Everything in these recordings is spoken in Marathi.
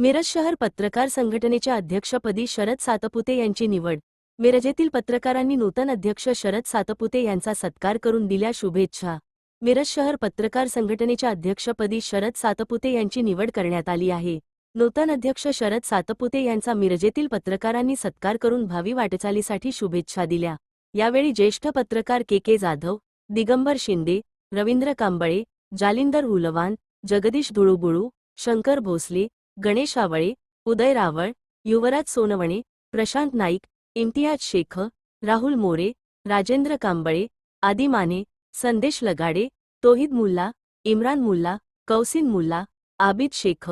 मिरज शहर पत्रकार संघटनेच्या अध्यक्षपदी शरद सातपुते यांची निवड. मिरजेतील पत्रकारांनी नूतन अध्यक्ष शरद सातपुते यांचा सत्कार करून दिल्या शुभेच्छा. मिरज शहर पत्रकार संघटनेच्या अध्यक्षपदी शरद सातपुते यांची निवड करण्यात आली आहे. नूतन अध्यक्ष शरद सातपुते यांचा मिरजेतील पत्रकारांनी सत्कार करून भावी वाटचालीसाठी शुभेच्छा दिल्या. यावेळी ज्येष्ठ पत्रकार के के जाधव दिगंबर शिंदे रवींद्र कांबळे जालिंदर हुलवान जगदीश धुळुबुळू शंकर भोसले गणेश आवळे उदय रावळ युवराज सोनवणे प्रशांत नाईक इम्तियाज शेख राहुल मोरे राजेंद्र कांबळे आदी माने संदेश लगाडे तोहिद मुल्ला इम्रान मुल्ला कौसिन मुल्ला आबिद शेख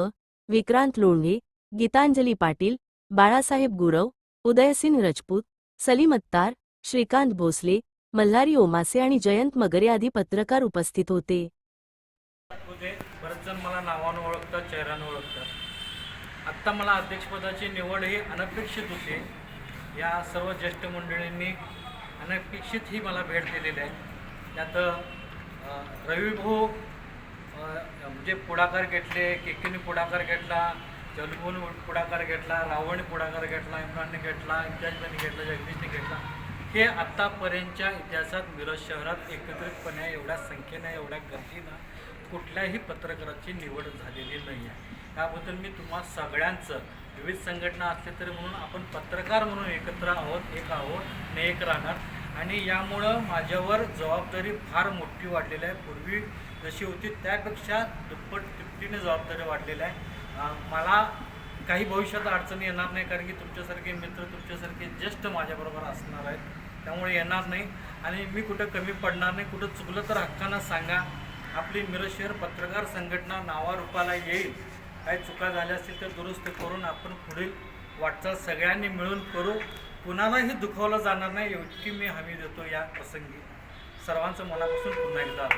विक्रांत लोंढे गीतांजली पाटील बाळासाहेब गुरव उदयसिन रजपूत सलीम अत्तार श्रीकांत भोसले मल्हारी ओमासे आणि जयंत मगरे आदी पत्रकार उपस्थित होते. होते. बरेच जण मला नावानं ओळखतात चेहऱ्यानं ओळखतात. आत्ता मला अध्यक्षपदाची निवड ही अनपेक्षित होती. या सर्व ज्येष्ठ मंडळींनी अनपेक्षित ही मला भेट दिलेली आहे. त्यात रविभाऊ म्हणजे पुढाकार घेतले केकेने पुढाकार घेतला जलबून पुढाकार घेतला रावणने पुढाकार घेतला इम्रानने घेतला इम्तियाजने घेतला जगदीशने घेतला. हे आत्तापर्यंतच्या इतिहासात मिरज शहरात एकत्रितपणे एवढ्या संख्येनं एवढ्या गर्दीनं कुठल्याही पत्रकाराची निवड झालेली नाही आहे त्याबद्दल मी तुम्हा सगळ्यांचं विविध संघटना असले तरी म्हणून आपण पत्रकार म्हणून एकत्र आहोत एक आहोत आणि एक राहणार. आणि यामुळं माझ्यावर जबाबदारी फार मोठी वाढलेली आहे. पूर्वी जशी होती त्यापेक्षा दुप्पट तिप्पटीने जबाबदारी वाढलेली आहे. मला काही भविष्यात अडचणी येणार नाही कारण की तुमच्यासारखे मित्र तुमच्यासारखे ज्येष्ठ माझ्याबरोबर असणार आहेत. त्यामुळे येणार नाही. आणि मी कुठं कमी पडणार नाही कुठं चुकलं तर हक्कांना सांगा. आपली मिरज शहर पत्रकार संघटना नावारूपाला येईल. काही चुका झाल्या असतील तर दुरुस्त करून आपण पुढील वाटचाल सगळ्यांनी मिळून करू. कुणालाही दुखावलं जाणार नाही एवढी मी हमी देतो या प्रसंगी. सर्वांचं मनापासून पुन्हा एकदा